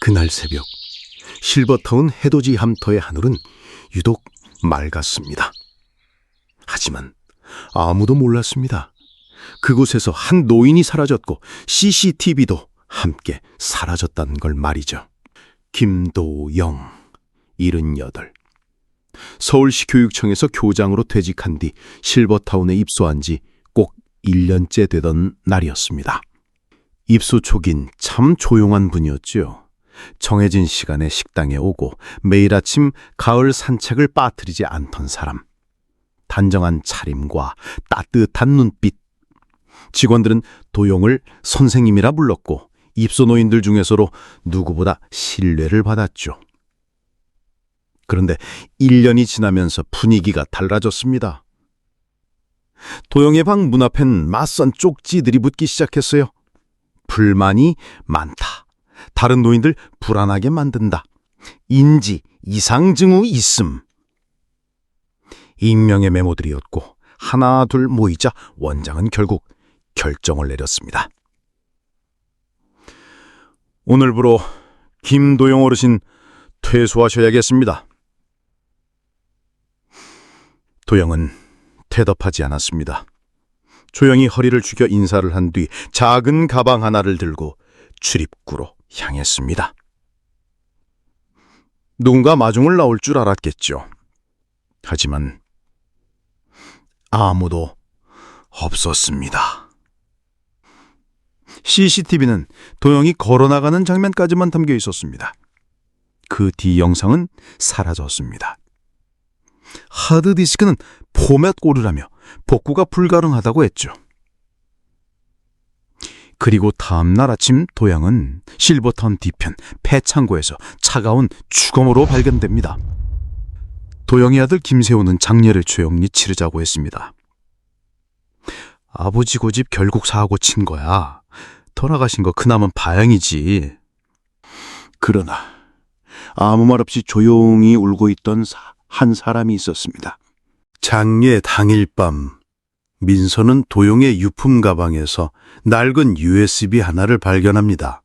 그날 새벽 실버타운 해돋이 함터의 하늘은 유독 맑았습니다. 하지만 아무도 몰랐습니다. 그곳에서 한 노인이 사라졌고 CCTV도 함께 사라졌다는 걸 말이죠. 김도영, 78. 서울시 교육청에서 교장으로 퇴직한 뒤 실버타운에 입소한 지 꼭 1년째 되던 날이었습니다. 입소 초긴 참 조용한 분이었지요. 정해진 시간에 식당에 오고 매일 아침 가을 산책을 빠뜨리지 않던 사람. 단정한 차림과 따뜻한 눈빛. 직원들은 도용을 선생님이라 불렀고 입소노인들 중에서로 누구보다 신뢰를 받았죠. 그런데 1년이 지나면서 분위기가 달라졌습니다. 도영의 방 문 앞엔 맞선 쪽지들이 붙기 시작했어요. 불만이 많다. 다른 노인들 불안하게 만든다. 인지, 이상 증후 있음. 익명의 메모들이었고 하나 둘 모이자 원장은 결국 결정을 내렸습니다. 오늘부로 김도영 어르신 퇴소하셔야겠습니다. 도영은 대답하지 않았습니다. 조용히 허리를 죽여 인사를 한 뒤 작은 가방 하나를 들고 출입구로 향했습니다. 누군가 마중을 나올 줄 알았겠죠. 하지만 아무도 없었습니다. CCTV는 도영이 걸어나가는 장면까지만 담겨 있었습니다. 그 뒤 영상은 사라졌습니다. 하드디스크는 포맷 오류라며 복구가 불가능하다고 했죠. 그리고 다음 날 아침 도양은 실버턴 뒤편 폐창고에서 차가운 죽음으로 발견됩니다. 도영의 아들 김세호는 장례를 조용히 치르자고 했습니다. 아버지 고집 결국 사고 친 거야. 돌아가신 거 그나마 바양이지. 그러나 아무 말 없이 조용히 울고 있던 사- 한 사람이 있었습니다. 장례 당일 밤 민서는 도용의 유품 가방에서 낡은 USB 하나를 발견합니다.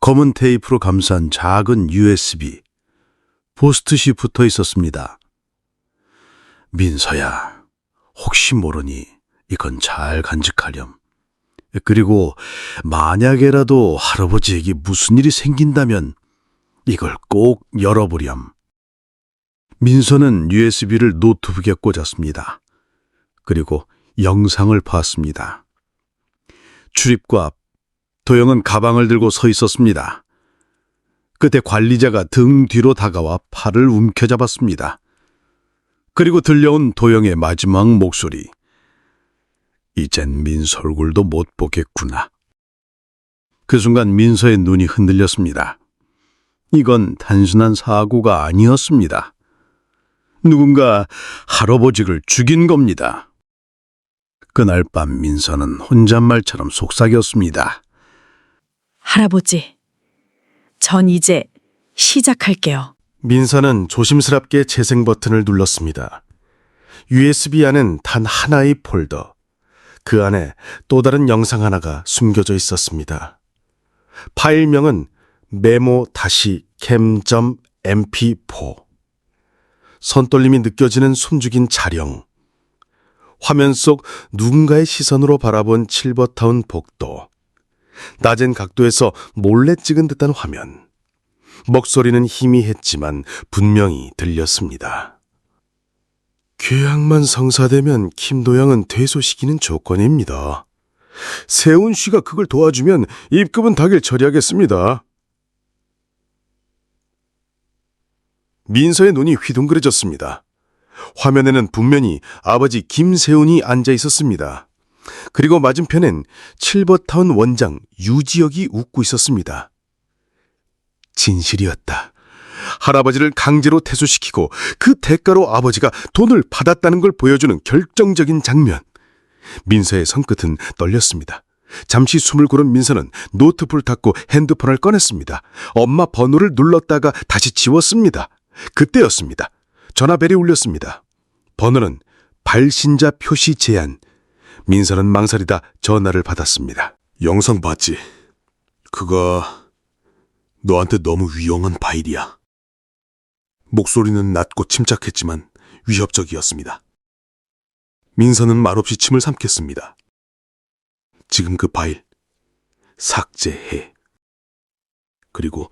검은 테이프로 감싼 작은 USB 포스트시 붙어 있었습니다. 민서야, 혹시 모르니 이건 잘 간직하렴. 그리고 만약에라도 할아버지에게 무슨 일이 생긴다면 이걸 꼭 열어보렴. 민서는 USB를 노트북에 꽂았습니다. 그리고 영상을 봤습니다. 출입구 앞 도영은 가방을 들고 서 있었습니다. 그때 관리자가 등 뒤로 다가와 팔을 움켜잡았습니다. 그리고 들려온 도영의 마지막 목소리. 이젠 민서 얼굴도 못 보겠구나. 그 순간 민서의 눈이 흔들렸습니다. 이건 단순한 사고가 아니었습니다. 누군가 할아버지를 죽인 겁니다. 그날 밤 민서는 혼잣말처럼 속삭였습니다. 할아버지, 전 이제 시작할게요. 민서는 조심스럽게 재생 버튼을 눌렀습니다. USB 안은 단 하나의 폴더. 그 안에 또 다른 영상 하나가 숨겨져 있었습니다. 파일명은 메모 다시 캠.mp4. 손떨림이 느껴지는 숨죽인 자령. 화면 속 누군가의 시선으로 바라본 칠버타운 복도. 낮은 각도에서 몰래 찍은 듯한 화면. 목소리는 희미했지만 분명히 들렸습니다. 계약만 성사되면 김도영은 퇴소시키는 조건입니다. 세훈 씨가 그걸 도와주면 입금은 당일 처리하겠습니다. 민서의 눈이 휘둥그레졌습니다. 화면에는 분명히 아버지 김세훈이 앉아 있었습니다. 그리고 맞은편엔 칠버타운 원장 유지혁이 웃고 있었습니다. 진실이었다. 할아버지를 강제로 퇴소시키고 그 대가로 아버지가 돈을 받았다는 걸 보여주는 결정적인 장면. 민서의 손끝은 떨렸습니다. 잠시 숨을 고른 민서는 노트북을 닫고 핸드폰을 꺼냈습니다. 엄마 번호를 눌렀다가 다시 지웠습니다. 그때였습니다. 전화벨이 울렸습니다. 번호는 발신자 표시 제한. 민서는 망설이다 전화를 받았습니다. 영상 봤지? 그거 너한테 너무 위험한 바일이야. 목소리는 낮고 침착했지만 위협적이었습니다. 민서는 말없이 침을 삼켰습니다. 지금 그 바일 삭제해. 그리고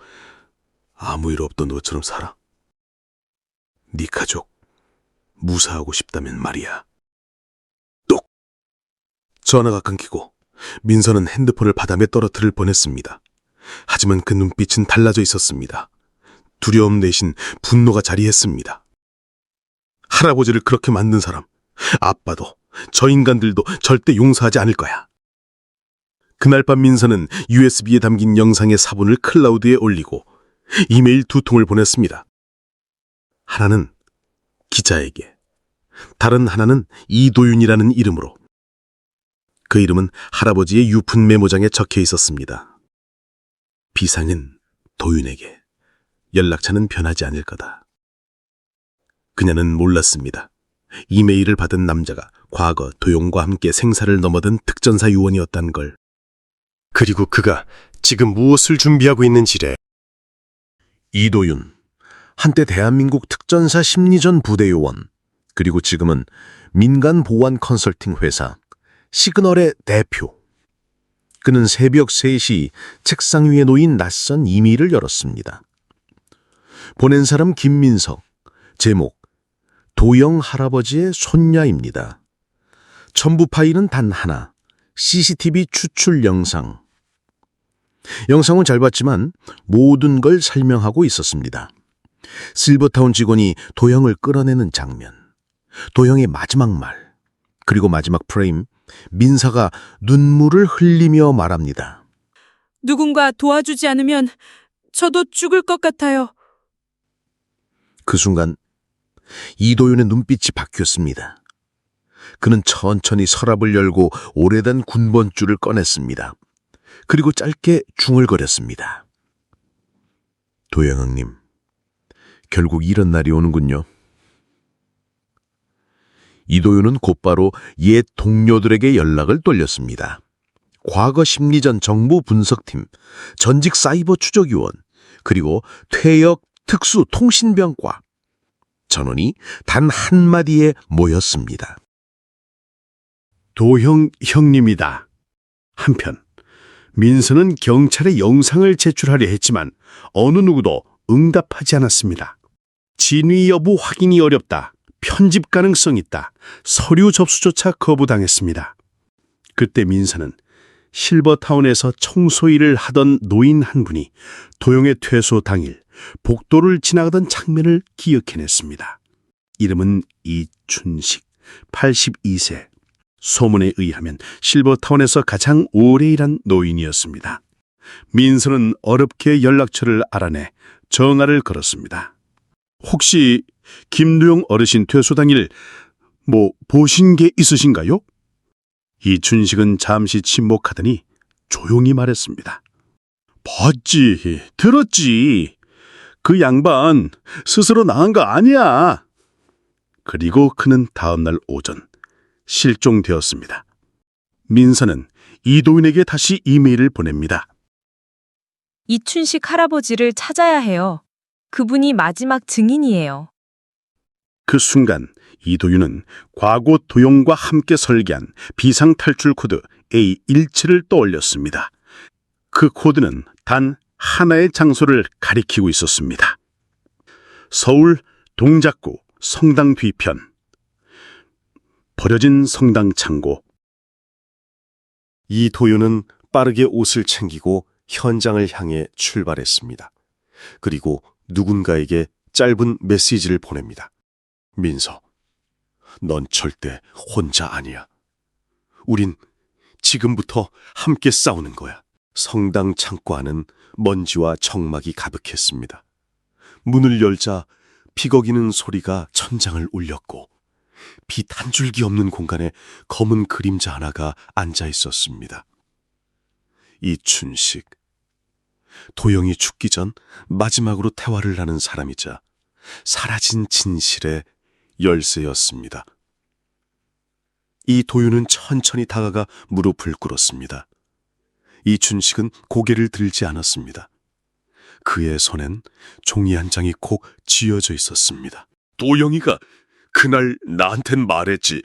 아무 일 없던 너처럼 살아. 네 가족 무사하고 싶다면 말이야. 똑! 전화가 끊기고 민서는 핸드폰을 바닥에 떨어뜨릴 뻔했습니다. 하지만 그 눈빛은 달라져 있었습니다. 두려움 대신 분노가 자리했습니다. 할아버지를 그렇게 만든 사람, 아빠도 저 인간들도 절대 용서하지 않을 거야. 그날 밤 민서는 USB에 담긴 영상의 사본을 클라우드에 올리고 이메일 두 통을 보냈습니다. 하나는 기자에게, 다른 하나는 이도윤이라는 이름으로. 그 이름은 할아버지의 유품 메모장에 적혀 있었습니다. 비상은 도윤에게, 연락처는 변하지 않을 거다. 그녀는 몰랐습니다. 이메일을 받은 남자가 과거 도용과 함께 생사를 넘어든 특전사 요원이었다는 걸. 그리고 그가 지금 무엇을 준비하고 있는지래. 이도윤, 한때 대한민국 특전사 심리전 부대 요원, 그리고 지금은 민간 보안 컨설팅 회사 시그널의 대표. 그는 새벽 3시 책상 위에 놓인 낯선 이메일을 열었습니다. 보낸 사람 김민석, 제목 도영 할아버지의 손녀입니다. 첨부 파일은 단 하나, CCTV 추출 영상. 영상은 잘 봤지만 모든 걸 설명하고 있었습니다. 실버타운 직원이 도영을 끌어내는 장면, 도영의 마지막 말, 그리고 마지막 프레임, 민사가 눈물을 흘리며 말합니다. 누군가 도와주지 않으면 저도 죽을 것 같아요. 그 순간 이도윤의 눈빛이 바뀌었습니다. 그는 천천히 서랍을 열고 오래된 군번줄을 꺼냈습니다. 그리고 짧게 중얼거렸습니다. 도영왕님, 결국 이런 날이 오는군요. 이도윤은 곧바로 옛 동료들에게 연락을 돌렸습니다. 과거 심리전 정보 분석팀, 전직 사이버 추적위원, 그리고 퇴역 특수 통신병과 전원이 단 한마디에 모였습니다. 도형 형님이다. 한편 민서는 경찰에 영상을 제출하려 했지만 어느 누구도 응답하지 않았습니다. 진위 여부 확인이 어렵다. 편집 가능성 있다. 서류 접수조차 거부당했습니다. 그때 민서는 실버타운에서 청소 일을 하던 노인 한 분이 도용의 퇴소 당일 복도를 지나가던 장면을 기억해냈습니다. 이름은 이춘식, 82세. 소문에 의하면 실버타운에서 가장 오래 일한 노인이었습니다. 민서는 어렵게 연락처를 알아내 전화를 걸었습니다. 혹시 김두영 어르신 퇴소 당일 뭐 보신 게 있으신가요? 이춘식은 잠시 침묵하더니 조용히 말했습니다. 봤지, 들었지. 그 양반 스스로 나간 거 아니야. 그리고 그는 다음날 오전 실종되었습니다. 민서는 이도인에게 다시 이메일을 보냅니다. 이춘식 할아버지를 찾아야 해요. 그분이 마지막 증인이에요. 그 순간 이도윤은 과거 도용과 함께 설계한 비상탈출 코드 A17을 떠올렸습니다. 그 코드는 단 하나의 장소를 가리키고 있었습니다. 서울 동작구 성당 뒤편 버려진 성당 창고 이도윤은 빠르게 옷을 챙기고 현장을 향해 출발했습니다. 그리고 누군가에게 짧은 메시지를 보냅니다. 민서, 넌 절대 혼자 아니야. 우린 지금부터 함께 싸우는 거야. 성당 창고 안은 먼지와 청막이 가득했습니다. 문을 열자 피거기는 소리가 천장을 울렸고 빛 한 줄기 없는 공간에 검은 그림자 하나가 앉아 있었습니다. 이춘식. 도영이 죽기 전 마지막으로 대화를 나눈 사람이자 사라진 진실의 열쇠였습니다. 이 도윤은 천천히 다가가 무릎을 꿇었습니다. 이춘식은 고개를 들지 않았습니다. 그의 손엔 종이 한 장이 콕 쥐어져 있었습니다. 도영이가 그날 나한텐 말했지.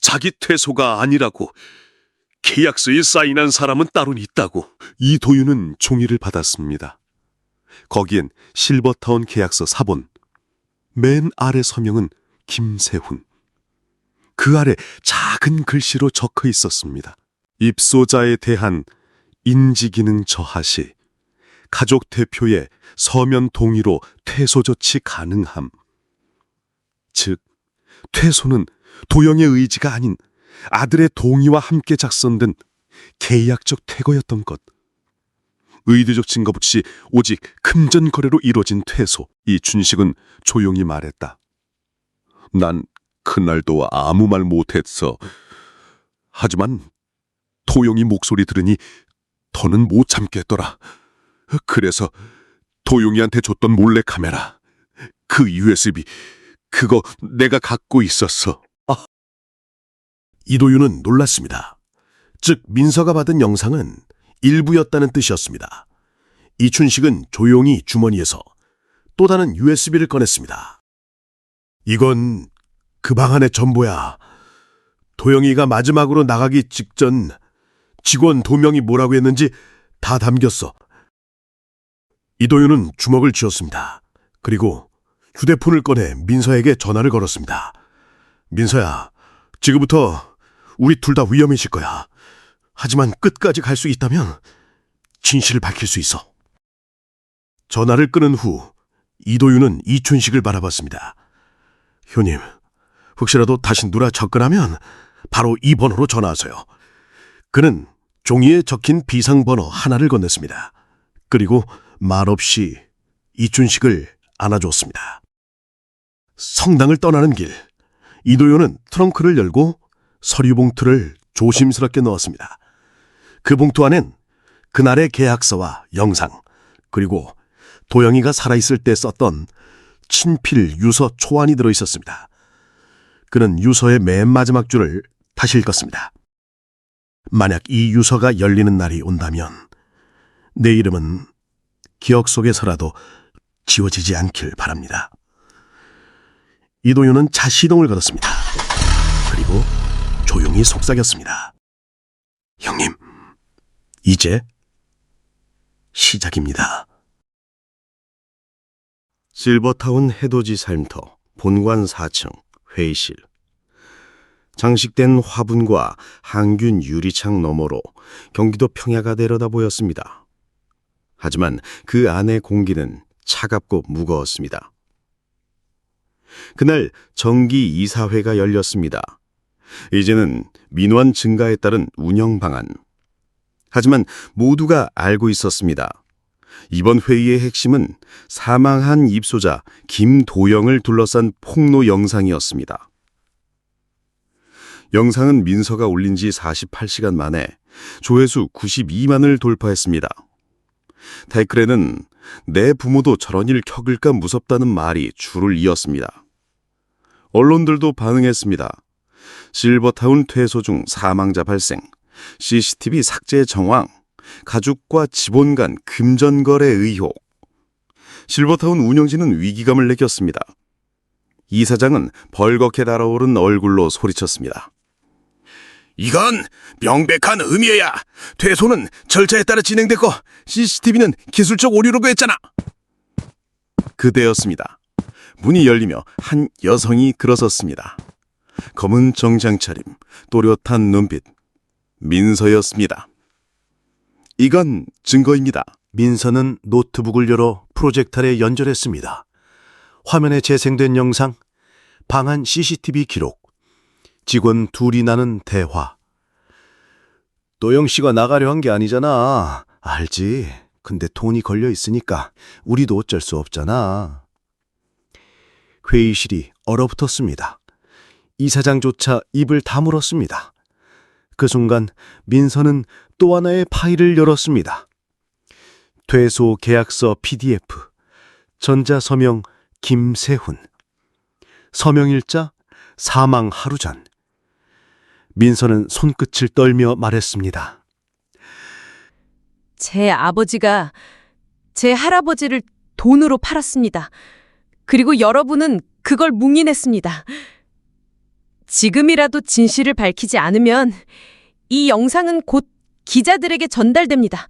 자기 퇴소가 아니라고. 계약서에 사인한 사람은 따로 있다고. 이도윤은 종이를 받았습니다. 거기엔 실버타운 계약서 사본. 맨 아래 서명은 김세훈. 그 아래 작은 글씨로 적혀 있었습니다. 입소자에 대한 인지기능 저하시, 가족 대표의 서면 동의로 퇴소 조치 가능함. 즉, 퇴소는 도영의 의지가 아닌 아들의 동의와 함께 작성된 계약적 퇴거였던 것. 의도적 증거 없이 오직 금전 거래로 이루어진 퇴소. 이춘식은 조용히 말했다. 난 그날도 아무 말 못했어. 하지만 도영이 목소리 들으니 더는 못 참겠더라. 그래서 도영이한테 줬던 몰래 카메라, 그 USB, 그거 내가 갖고 있었어. 이도윤은 놀랐습니다. 즉 민서가 받은 영상은 일부였다는 뜻이었습니다. 이춘식은 조용히 주머니에서 또 다른 USB를 꺼냈습니다. 이건 그 방 안의 전부야. 도영이가 마지막으로 나가기 직전 직원 두 명이 뭐라고 했는지 다 담겼어. 이도윤은 주먹을 쥐었습니다. 그리고 휴대폰을 꺼내 민서에게 전화를 걸었습니다. 민서야, 지금부터 우리 둘 다 위험해질 거야. 하지만 끝까지 갈 수 있다면 진실을 밝힐 수 있어. 전화를 끊은 후 이도윤은 이춘식을 바라봤습니다. 효님, 혹시라도 다시 누라 접근하면 바로 이 번호로 전화하세요. 그는 종이에 적힌 비상번호 하나를 건넸습니다. 그리고 말없이 이춘식을 안아줬습니다. 성당을 떠나는 길, 이도윤은 트렁크를 열고 서류 봉투를 조심스럽게 넣었습니다. 그 봉투 안엔 그날의 계약서와 영상, 그리고 도영이가 살아있을 때 썼던 친필 유서 초안이 들어 있었습니다. 그는 유서의 맨 마지막 줄을 다시 읽었습니다. 만약 이 유서가 열리는 날이 온다면 내 이름은 기억 속에서라도 지워지지 않길 바랍니다. 이도윤은 차 시동을 걸었습니다. 그리고 조용히 속삭였습니다. 형님, 이제 시작입니다. 실버타운 해돋이 삶터 본관 4층 회의실 장식된 화분과 항균 유리창 너머로 경기도 평야가 내려다 보였습니다. 하지만 그 안의 공기는 차갑고 무거웠습니다. 그날 정기 이사회가 열렸습니다. 이제는 민원 증가에 따른 운영 방안. 하지만 모두가 알고 있었습니다. 이번 회의의 핵심은 사망한 입소자 김도영을 둘러싼 폭로 영상이었습니다. 영상은 민서가 올린 지 48시간 만에 조회수 92만을 돌파했습니다. 댓글에는 내 부모도 저런 일 겪을까 무섭다는 말이 줄을 이었습니다. 언론들도 반응했습니다. 실버타운 퇴소 중 사망자 발생, CCTV 삭제 정황, 가족과 직원 간 금전거래 의혹. 실버타운 운영진은 위기감을 느꼈습니다. 이 사장은 벌겋게 달아오른 얼굴로 소리쳤습니다. 이건 명백한 음해야. 퇴소는 절차에 따라 진행됐고 CCTV는 기술적 오류라고 했잖아. 그때였습니다. 문이 열리며 한 여성이 들어섰습니다. 검은 정장 차림, 또렷한 눈빛, 민서였습니다. 이건 증거입니다. 민서는 노트북을 열어 프로젝터에 연결했습니다. 화면에 재생된 영상, 방안 CCTV 기록, 직원 둘이 나는 대화. 도영 씨가 나가려 한 게 아니잖아. 알지. 근데 돈이 걸려 있으니까 우리도 어쩔 수 없잖아. 회의실이 얼어붙었습니다. 이사장조차 입을 다물었습니다. 그 순간 민서는 또 하나의 파일을 열었습니다. 퇴소 계약서 PDF, 전자서명 김세훈, 서명일자 사망 하루 전. 민서는 손끝을 떨며 말했습니다. 제 아버지가 제 할아버지를 돈으로 팔았습니다. 그리고 여러분은 그걸 묵인했습니다. 지금이라도 진실을 밝히지 않으면 이 영상은 곧 기자들에게 전달됩니다.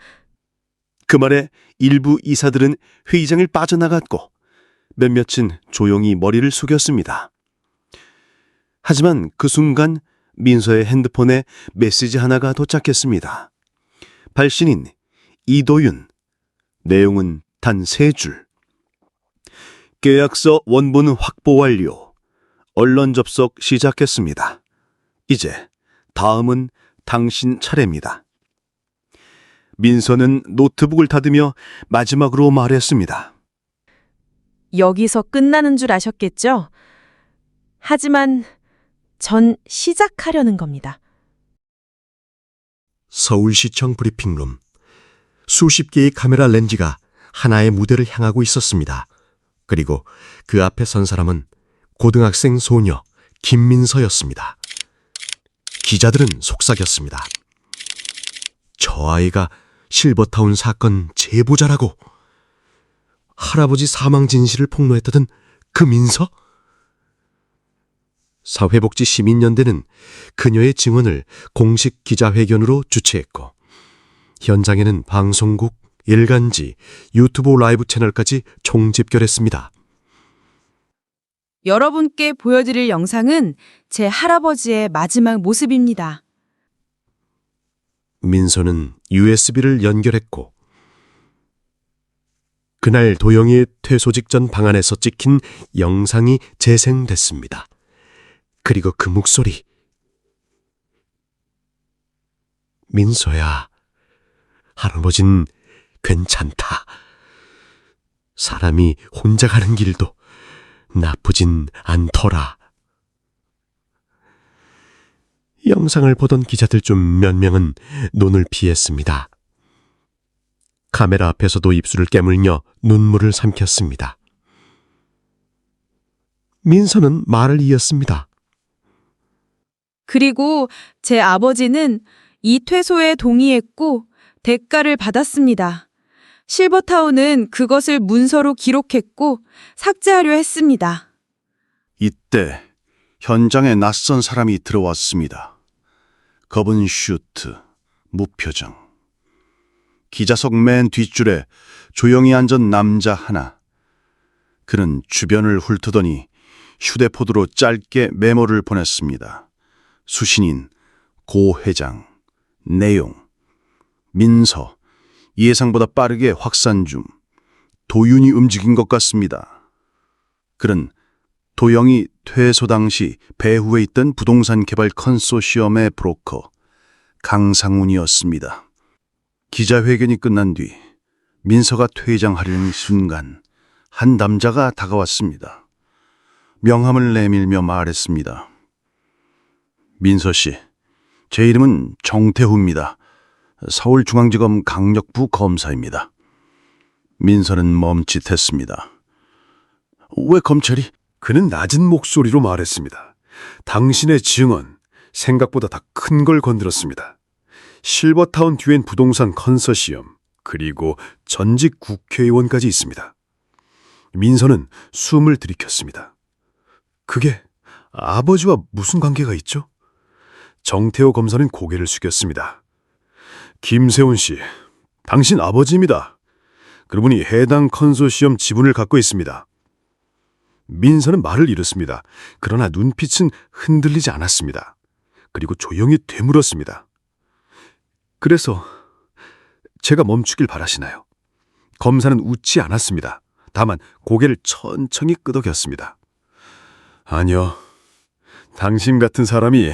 그 말에 일부 이사들은 회의장을 빠져나갔고 몇몇은 조용히 머리를 숙였습니다. 하지만 그 순간 민서의 핸드폰에 메시지 하나가 도착했습니다. 발신인 이도윤. 내용은 단 세 줄. 계약서 원본 확보 완료. 언론 접속 시작했습니다. 이제 다음은 당신 차례입니다. 민서는 노트북을 닫으며 마지막으로 말했습니다. 여기서 끝나는 줄 아셨겠죠? 하지만 전 시작하려는 겁니다. 서울시청 브리핑룸. 수십 개의 카메라 렌즈가 하나의 무대를 향하고 있었습니다. 그리고 그 앞에 선 사람은 고등학생 소녀 김민서였습니다. 기자들은 속삭였습니다. 저 아이가 실버타운 사건 제보자라고 할아버지 사망 진실을 폭로했다던 그 민서? 사회복지 시민연대는 그녀의 증언을 공식 기자회견으로 주최했고 현장에는 방송국, 일간지, 유튜브 라이브 채널까지 총집결했습니다. 여러분께 보여드릴 영상은 제 할아버지의 마지막 모습입니다. 민서는 USB를 연결했고 그날 도영이의 퇴소 직전 방 안에서 찍힌 영상이 재생됐습니다. 그리고 그 목소리 민서야 할아버진 괜찮다. 사람이 혼자 가는 길도 나쁘진 않더라. 영상을 보던 기자들 중 몇 명은 눈을 피했습니다. 카메라 앞에서도 입술을 깨물며 눈물을 삼켰습니다. 민서는 말을 이었습니다. 그리고 제 아버지는 이 퇴소에 동의했고 대가를 받았습니다. 실버타운은 그것을 문서로 기록했고 삭제하려 했습니다. 이때 현장에 낯선 사람이 들어왔습니다. 검은 슈트, 무표정. 기자석 맨 뒷줄에 조용히 앉은 남자 하나. 그는 주변을 훑더니 휴대폰으로 짧게 메모를 보냈습니다. 수신인, 고 회장, 내용, 민서, 예상보다 빠르게 확산 중, 도윤이 움직인 것 같습니다. 그는 도영이 퇴소 당시 배후에 있던 부동산 개발 컨소시엄의 브로커 강상훈이었습니다. 기자회견이 끝난 뒤 민서가 퇴장하려는 순간 한 남자가 다가왔습니다. 명함을 내밀며 말했습니다. 민서 씨, 제 이름은 정태후입니다. 서울중앙지검 강력부 검사입니다. 민서는 멈칫했습니다. 왜 검찰이? 그는 낮은 목소리로 말했습니다. 당신의 증언, 생각보다 더큰걸 건드렸습니다. 실버타운 뒤엔 부동산 컨소시엄, 그리고 전직 국회의원까지 있습니다. 민서는 숨을 들이켰습니다. 그게 아버지와 무슨 관계가 있죠? 정태호 검사는 고개를 숙였습니다. 김세훈 씨, 당신 아버지입니다. 그분이 해당 컨소시엄 지분을 갖고 있습니다. 민서는 말을 잃었습니다. 그러나 눈빛은 흔들리지 않았습니다. 그리고 조용히 되물었습니다. 그래서 제가 멈추길 바라시나요? 검사는 웃지 않았습니다. 다만 고개를 천천히 끄덕였습니다. 아니요. 당신 같은 사람이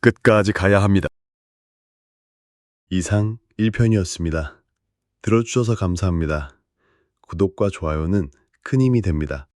끝까지 가야 합니다. 이상 1편이었습니다. 들어주셔서 감사합니다. 구독과 좋아요는 큰 힘이 됩니다.